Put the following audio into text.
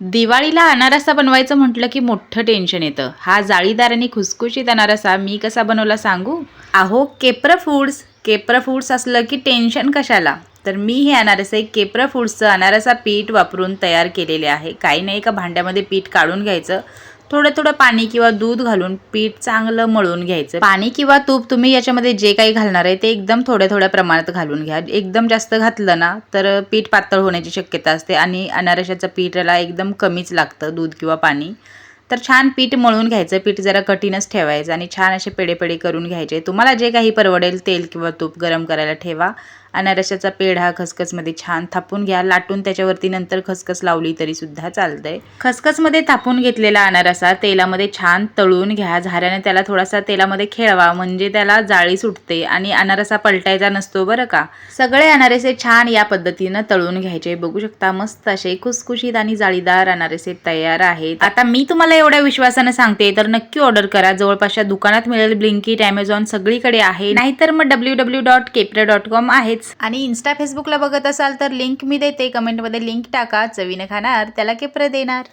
दिवाळीला अनारसा बनवायचं म्हटलं की मोठं टेन्शन येतं. हा जाळीदार आणि खुसखुशीत अनारसा मी कसा बनवला सांगू? अहो केप्र फूड्स केप्र फूड्स असलं की टेन्शन कशाला? तर मी हे अनारसे केप्र फूड्सचं अनारसा पीठ वापरून तयार केलेले आहे. काही नाही का भांड्यामध्ये पीठ काढून घ्यायचं? थोडं थोडं पाणी किंवा दूध घालून पीठ चांगलं मळून घ्यायचं. पाणी किंवा तूप तुम्ही याच्यामध्ये जे काही घालणार आहे ते एकदम थोड्या थोड्या प्रमाणात घालून घ्या. एकदम जास्त घातलं ना तर पीठ पातळ होण्याची शक्यता असते आणि अनारशाचं पीठाला एकदम कमीच लागतं दूध किंवा पाणी. तर छान पीठ मळून घ्यायचं. पीठ जरा कठीणच ठेवायचं आणि छान असे पेढे पेढे करून घ्यायचे. तुम्हाला जे काही परवडेल तेल किंवा तूप गरम करायला ठेवा. अनारशाचा पेढा खसखसमध्ये छान थापून घ्या. लाटून त्याच्यावरती नंतर खसखस लावली तरी सुद्धा चालतंय. खसखसमध्ये थापून घेतलेला अनारसा तेलामध्ये छान तळून घ्या. झाऱ्याने त्याला थोडासा तेलामध्ये खेळवा. म्हणजे त्याला जाळी सुटते आणि अनारसा पलटायचा नसतो बरं का? सगळे अनारसे छान या पद्धतीनं तळून घ्यायचे. बघू शकता मस्त असे खुसखुशीत आणि जाळीदार अनारसे तयार आहेत. आता मी तुम्हाला एवढ्या विश्वासानं सांगते तर नक्की ऑर्डर करा. जवळपासच्या दुकानात मिळेल ब्लिंकिट अमेझॉन सगळीकडे आहे. नाहीतर मग डब्ल्यू डब्ल्यू डॉट केपरे डॉट कॉम आहेच. आणि इन्स्टा फेसबुकला बघत असाल तर लिंक मी देते. कमेंटमध्ये लिंक टाका. चवीनं खाणार. त्याला केप्रे देणार?